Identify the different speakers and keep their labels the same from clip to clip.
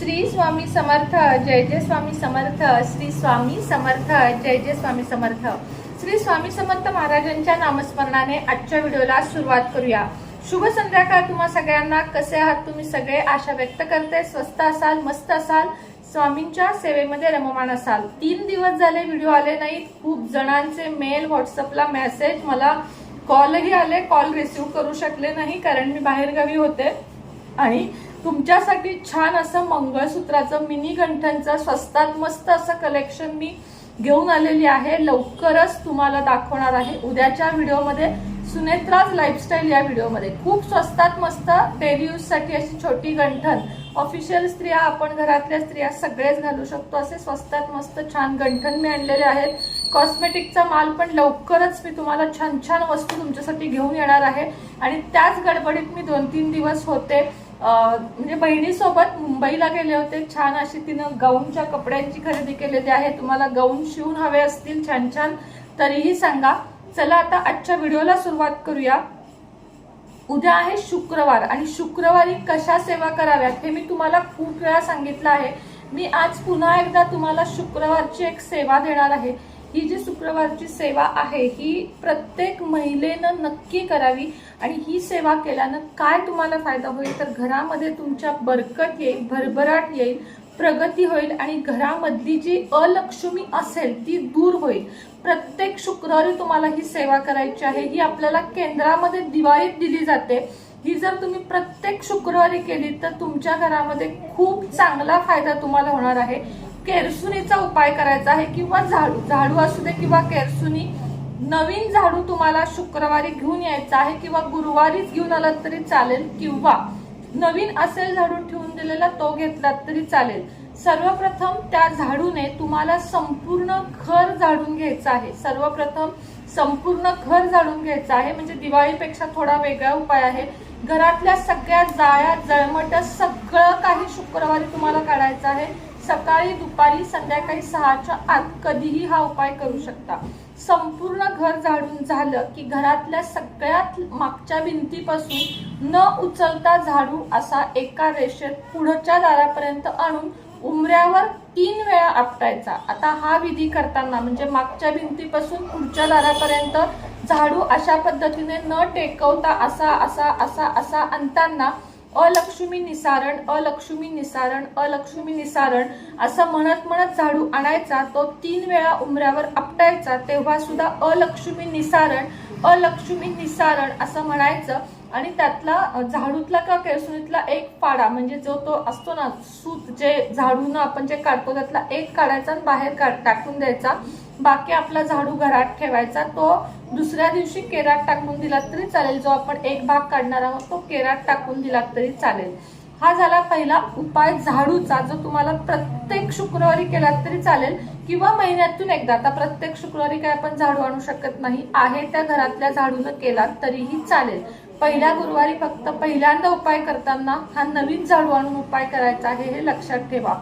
Speaker 1: श्री स्वामी समर्थ जय जय स्वामी समर्थ श्री स्वामी समर्थ जय जय स्वामी समर्थ. श्री स्वामी समर्थ महाराजांच्या नामस्मरणाने आजच्या व्हिडिओला सुरुवात करूया. शुभ संध्याकाळ तुम्हा सगळ्यांना. कसे आहात तुम्ही सगळे? आशा व्यक्त करते. स्वस्त असाल मस्त असाल स्वामींच्या सेवेमध्ये रममान असाल. तीन दिवस झाले व्हिडिओ आले नाहीत. खूप जणांचे मेल व्हॉट्सअपला मेसेज मला कॉलही आले. कॉल रिसिव्ह करू शकले नाही कारण मी बाहेरगावी होते. आणि तुमच्यासाठी छान असं मंगळसूत्राचं मिनी गंठनचं स्वस्तात मस्त असं कलेक्शन मी घेऊन आलेली आहे. लवकरच तुम्हाला दाखवणार आहे. उद्याच्या व्हिडिओमध्ये सुनेत्राज लाईफस्टाईल या व्हिडिओमध्ये. खूप स्वस्तात मस्त डेली यूजसाठी अशी छोटी गंठन ऑफिशियल स्त्रिया आपण घरातल्या स्त्रिया सगळेच घालू शकतो. असे स्वस्तात मस्त छान गंठन मी आणलेले आहेत. कॉस्मेटिकचा माल पण लवकरच मी तुम्हाला छान छान वस्तू तुमच्यासाठी घेऊन येणार आहे. आणि त्याच गडबडीत मी दोन तीन दिवस होते. म्हणजे बहिणीसोबत मुंबईला गेले होते. छान अशी तिनं गाऊनच्या कपड्यांची खरेदी केलेली आहे तुम्हाला गाऊन शिवून हवे असतील छान छान. तरीही सांगा. चला आता आजच्या व्हिडिओला सुरुवात करूया. उद्या आहे शुक्रवार आणि शुक्रवारी कशा सेवा कराव्यात हे मी तुम्हाला खूप वेळा सांगितलं आहे. मी आज पुन्हा एकदा तुम्हाला शुक्रवारची एक सेवा देणार आहे. ही जी शुक्रवारची सेवा आहे ही प्रत्येक महिलेनं नक्की करावी आणि ही सेवा केल्यानं काय तुम्हाला फायदा होईल? तर घरामध्ये तुमच्या बरकत येईल भरभराट येईल प्रगती होईल आणि घरामधली जी अलक्ष्मी असेल ती दूर होईल. प्रत्येक शुक्रवारी तुम्हाला ही सेवा करायची आहे. ही आपल्याला केंद्रामध्ये दिवाळीत दिली जाते. ही जर तुम्ही प्रत्येक शुक्रवारी केली तर तुमच्या घरामध्ये खूप चांगला फायदा तुम्हाला होणार आहे. केरसुनीचा उपाय करायचा आहे किंवा झाडू झाडू असू दे किंवा केरसुनी नवीन झाडू तुम्हाला शुक्रवारी घेऊन यायचा आहे किंवा गुरुवारीच घेऊन आलात तरी चालेल किंवा नवीन असेल झाडू ठेवून दिलेला तो घेतलात तरी चालेल. सर्वप्रथम त्या झाडूने तुम्हाला संपूर्ण घर झाडून घ्यायचं आहे. सर्वप्रथम संपूर्ण घर झाडून घ्यायचं आहे. म्हणजे दिवाळीपेक्षा थोडा वेगळा उपाय आहे. घरातल्या सगळ्या जाळ्या जळमट सगळं काही शुक्रवारी तुम्हाला काढायचं आहे. सकाळी दुपारी संध्याकाळी सहाच्या आत कधीही हा उपाय करू शकता. संपूर्ण घर झाडून झालं की घरातल्या सगळ्यात मागच्या भिंतीपासून न उचलता झाडू असा एका रेषेत पुढच्या दारापर्यंत आणून उमऱ्यावर तीन वेळा आपटायचा. आता हा विधी करताना म्हणजे मागच्या भिंतीपासून पुढच्या दारापर्यंत झाडू अशा पद्धतीने न टेकवता असा असा असा असा आणताना अलक्ष्मी निसारण अलक्ष्मी निसारण अलक्ष्मी निसारण असं म्हणत म्हणत झाडू आणायचा तो तीन वेळा उमऱ्यावर आपटायचा तेव्हा सुद्धा अलक्ष्मी निसारण अलक्ष्मी निसारण असं म्हणायचं. आणि त्यातला झाडूतला का केळसुनीतला एक पाडा म्हणजे जो तो असतो ना सूत जे झाडून आपण जे काढतो त्यातला एक काढायचा आणि बाहेर काढ टाकून द्यायचा. बाकी आपला झाडू घरात ठेवायचा तो दुसऱ्या दिवशी केरात टाकून दिलात तरी चालेल. जो आपण एक भाग काढणार आहोत तो केरात टाकून दिलात तरी चालेल. हा झाला पहिला उपाय झाडूचा. जो तुम्हाला प्रत्येक शुक्रवारी केलात तरी चालेल किंवा महिन्यातून एकदा. आता प्रत्येक शुक्रवारी काय आपण झाडू आणू शकत नाही. आहे त्या घरातल्या झाडून केलात तरीही चालेल. पहिल्या गुरुवारी फक्त पहिल्यांदा उपाय करताना हा नवीन झाडू आणून उपाय करायचा आहे हे लक्षात ठेवा.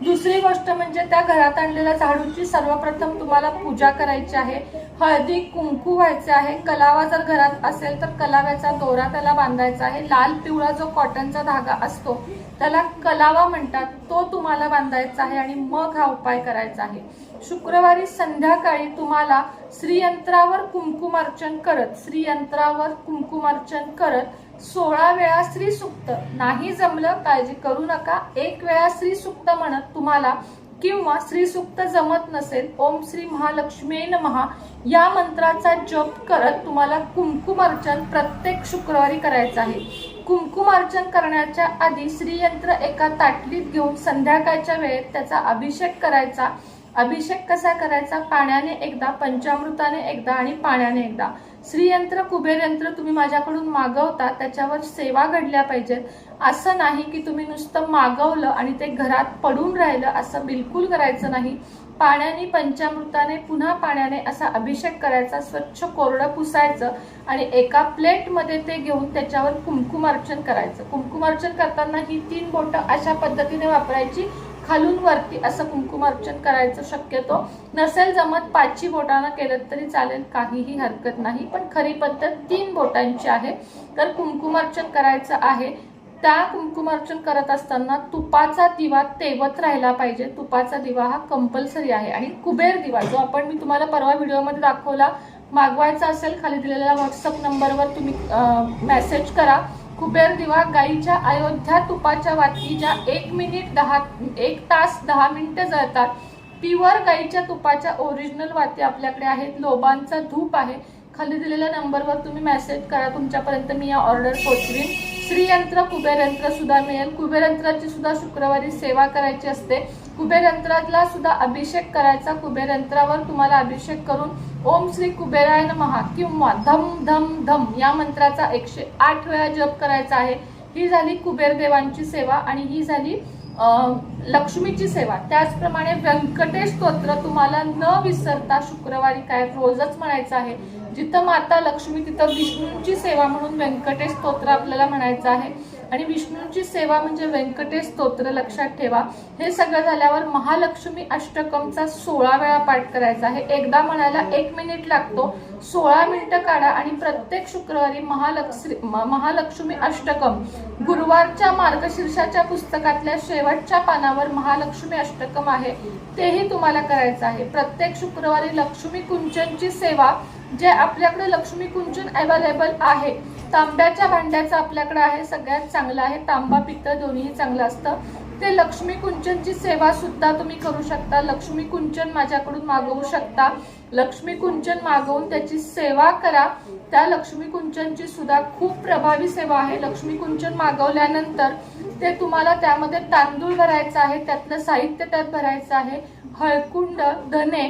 Speaker 1: दुसरी गोष्ट म्हणजे त्या घरात आणलेल्या झाडूची सर्वप्रथम तुम्हाला पूजा करायची आहे. हळदी कुंकू व्हायचे आहे. कलावा जर घरात असेल तर कलाव्याचा दोरा त्याला बांधायचा आहे. लाल पिवळा जो कॉटनचा धागा असतो त्याला कलावा म्हणतात. तो तुम्हाला बांधायचा आहे आणि मग हा उपाय करायचा आहे. शुक्रवारी संध्याकाळी तुम्हाला श्रीयंत्रावर कुंकुमार्चन करत श्रीयंत्रावर कुंकुमार्चन करत सोळा वेळा श्री सुक्त. नाही जमलं काळजी करू नका. एक वेळा श्री सुक्त म्हणत तुम्हाला किंवा श्री सुक्त जमत नसेल ओम श्री महालक्ष्मी नमहा या मंत्राचा जप करत तुम्हाला कुंकुमार्चन प्रत्येक शुक्रवारी करायचं आहे. कुंकुमार्चन करण्याच्या आधी श्रीयंत्र एका ताटलीत घेऊन संध्याकाळच्या वेळेत त्याचा अभिषेक करायचा. अभिषेक कसा करायचा? पाण्याने एकदा पंचामृताने एकदा आणि पाण्याने एकदा. श्रीयंत्र कुबेर यंत्र तुम्ही माझ्याकडून मागवता त्याच्यावर सेवा घडल्या पाहिजेत. असं नाही की तुम्ही नुसतं मागवलं आणि ते घरात पडून राहिलं असं बिलकुल करायचं नाही. पाण्याने पंचामृताने पुन्हा पाण्याने असा अभिषेक करायचा स्वच्छ कोरडं पुसायचं आणि एका प्लेटमध्ये ते घेऊन त्याच्यावर कुंकुमार्चन करायचं. कुंकुमार्चन करताना ही तीन बोटं अशा पद्धतीने वापरायची खालून वरती असं कुंकुमार्चन करायचं शक्यतो. नसेल जमत पाचही बोटानं केलं तरी चालेल काहीही हरकत नाही. पण खरी पद्धत तीन बोटांची आहे. तर कुंकुमार्चन करायचं आहे. त्या कुंकुमार्चन करत असताना तुपाचा दिवा तेवत राहिला पाहिजे. तुपाचा दिवा हा कंपल्सरी आहे आणि कुबेर दिवा जो आपण मी तुम्हाला परवा व्हिडिओमध्ये दाखवला मागवायचा असेल खाली दिलेल्या व्हॉट्सअप नंबरवर तुम्ही मेसेज करा. कुबेर दिवा गाईच्या अयोध्या तुपाच्या वाती ज्या एक मिनिट दहा एक तास दहा मिनिटं जळतात प्युअर गाईच्या तुपाच्या ओरिजिनल वाती आपल्याकडे आहेत. लोबांचा धूप आहे. खाली दिलेल्या नंबरवर तुम्ही मेसेज करा. तुमच्यापर्यंत मी या ऑर्डर पोचवीन. श्रीयंत्र कुबेरयंत्र सुद्धा मिळेल. कुबेरयंत्राची सुद्धा शुक्रवारी सेवा करायची असते. कुबेरयंत्रातला सुद्धा अभिषेक करायचा. कुबेरयंत्रावर तुम्हाला अभिषेक करून ओम श्री कुबेराय महा किंवा धम धम धम या मंत्राचा एकशे आठ वेळा जप करायचा आहे. ही झाली कुबेरदेवांची सेवा आणि ही झाली लक्ष्मीची सेवा. त्याचप्रमाणे व्यंकटेश स्तोत्र तुम्हाला न विसरता शुक्रवारी काय रोजच म्हणायचं आहे. जिथं माता लक्ष्मी तिथं विष्णूंची सेवा म्हणून व्यंकटेश स्तोत्र आपल्याला म्हणायचं आहे. आणि विष्णूंची सेवा म्हणजे व्यंकटेश स्तोत्र लक्षात ठेवा. हे सगळं झाल्यावर महालक्ष्मी अष्टकमचा सोळा वेळा पाठ करायचा आहे. एकदा म्हणायला एक मिनिट लागतो. सोळा मिनिटं काढा आणि प्रत्येक शुक्रवारी महालक्ष्मी महालक्ष्मी अष्टकम. गुरुवारच्या मार्गशीर्षाच्या पुस्तकातल्या शेवटच्या पानावर महालक्ष्मी अष्टकम आहे. तेही तुम्हाला करायचं आहे. प्रत्येक शुक्रवारी लक्ष्मी कुंचनची सेवा जे आपल्याकडे लक्ष्मी कुंचन अवेलेबल आहे तांब्याच्या भांड्याचं आपल्याकडे आहे सगळ्यात चांगलं आहे. तांबा पित्त दोन्ही चांगलं असतं. ते लक्ष्मी कुंचनची सेवा सुद्धा तुम्ही करू शकता. लक्ष्मी कुंचन माझ्याकडून मागवू शकता. लक्ष्मी कुंचन मागवून त्याची सेवा करा. त्या लक्ष्मी कुंचनची सुद्धा खूप प्रभावी सेवा आहे. लक्ष्मी कुंचन मागवल्यानंतर ते तुम्हाला त्यामध्ये तांदूळ भरायचं आहे त्यातलं साहित्य त्यात भरायचं आहे. हळकुंड धने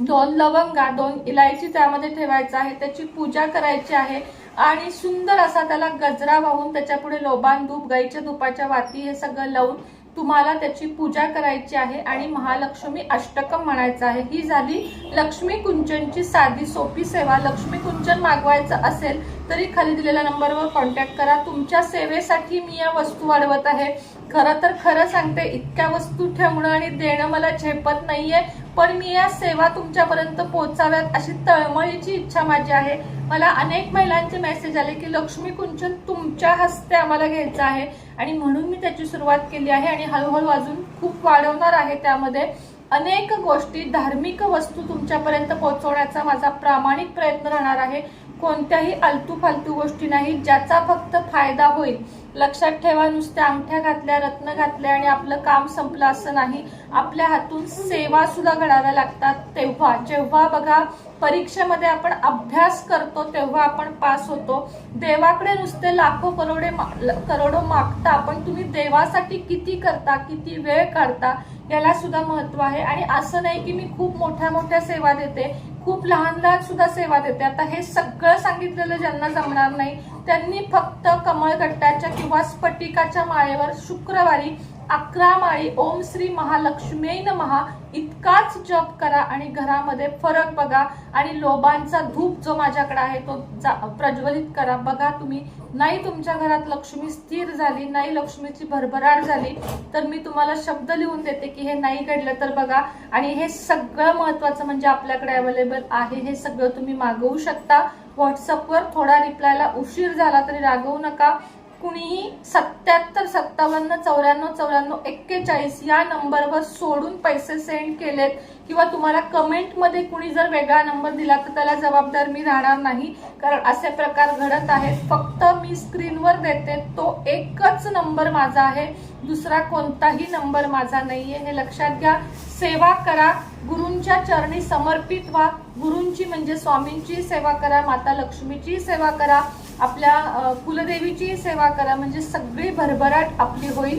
Speaker 1: दोन लवंगा दोन इलायची त्यामध्ये ठेवायचं आहे. त्याची पूजा करायची आहे. आणि सुंदर असा त्याला गजरा वाहून त्याच्या पुढे लोबान धूप गाईच्या धुपाच्या वाती हे सगळं लावून तुम्हाला त्याची पूजा करायची आहे आणि महालक्ष्मी अष्टकम म्हणायचं आहे. ही झाली लक्ष्मी कुंचनची साधी सोपी सेवा. लक्ष्मी कुंचन मागवायचं असेल तरी खाली दिलेल्या नंबरवर कॉन्टॅक्ट करा. तुमच्या सेवेसाठी मी या वस्तू वाढवत आहे. खरं तर खरं सांगते इतक्या वस्तू ठेवणं आणि देणं मला झेपत नाहीये पण मी या सेवा तुमच्यापर्यंत पोहोचाव्यात अशी तळमळीची इच्छा माझी आहे. मला अनेक महिलांचे मेसेज आले की लक्ष्मी कुंचन तुमच्या हस्ते आम्हाला घ्यायचं आहे. आणि म्हणून मी त्याची सुरुवात केली आहे आणि हळूहळू अजून खूप वाढवणार आहे त्यामध्ये. अनेक गोष्टी धार्मिक वस्तू तुमच्यापर्यंत पोहोचवण्याचा माझा प्रामाणिक प्रयत्न राहणार आहे. कोणत्याही आलतू फालतू गोष्टी नाही ज्याचा फक्त फायदा होईल. लक्षात ठेवा नुसत्या अंगठ्या घातल्या रत्न घातल्या आणि आपलं काम संपलं असं नाही. आपल्या हातून सेवा सुद्धा घडाव्या लागतात. तेव्हा जेव्हा बघा परीक्षेमध्ये आपण अभ्यास करतो तेव्हा आपण पास होतो. देवाकडे नुसते लाखो करोडे मा- करोडो मागता पण तुम्ही देवासाठी किती करता किती वेळ काढता याला सुद्धा महत्त्व आहे. आणि असं नाही की मी खूप मोठ्या मोठ्या सेवा देते खूप लहान लहान सुद्धा सेवा देते. आता हे सगळं सांगितलेलं ज्यांना जमणार नाही त्यांनी फक्त कमळगट्टाच्या किंवा स्फटिकाच्या माळेवर शुक्रवारी अकरा माळी ओम श्री महालक्ष्मी महा इतकाच जप करा आणि घरामध्ये फरक बघा आणि लोबांचा धूप जो माझ्याकडे आहे तो जा- प्रज्वलित करा. बघा तुम्ही नाही तुमच्या घरात लक्ष्मी स्थिर झाली नाही लक्ष्मीची भरभराट झाली तर मी तुम्हाला शब्द लिहून देते की हे नाही घडलं तर बघा. आणि हे सगळं महत्वाचं म्हणजे आपल्याकडे अवेलेबल आहे हे सगळं तुम्ही मागवू शकता. व्हॉट्सअपवर थोडा रिप्लायला उशीर झाला तरी रागवू नका. कुणीही सत्याहत्तर सत्तावन्न चौऱ्याण्णव चौऱ्याण्णव एक्केचाळीस या नंबरवर सोडून पैसे सेंड केलेत किंवा तुम्हाला कमेंटमध्ये कुणी जर वेगळा नंबर दिला तर त्याला जबाबदार मी राहणार नाही. कारण असे प्रकार घडत आहेत. फक्त मी स्क्रीनवर देते. तो एकच नंबर माझा आहे. दुसरा कोणताही नंबर माझा नाहीये. हे लक्षात घ्या. सेवा करा. गुरूंच्या चरणी समर्पित व्हा. गुरूंची म्हणजे स्वामींची सेवा करा माता लक्ष्मीची सेवा करा आपल्या कुलदेवीची सेवा करा. म्हणजे सगळी भरभराट आपली होईल.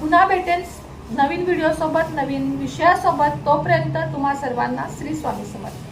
Speaker 1: पुन्हा भेटेल नवीन व्हिडिओसोबत नवीन विषयासोबत. तोपर्यंत तुम्हा सर्वांना श्री स्वामी समर्थ.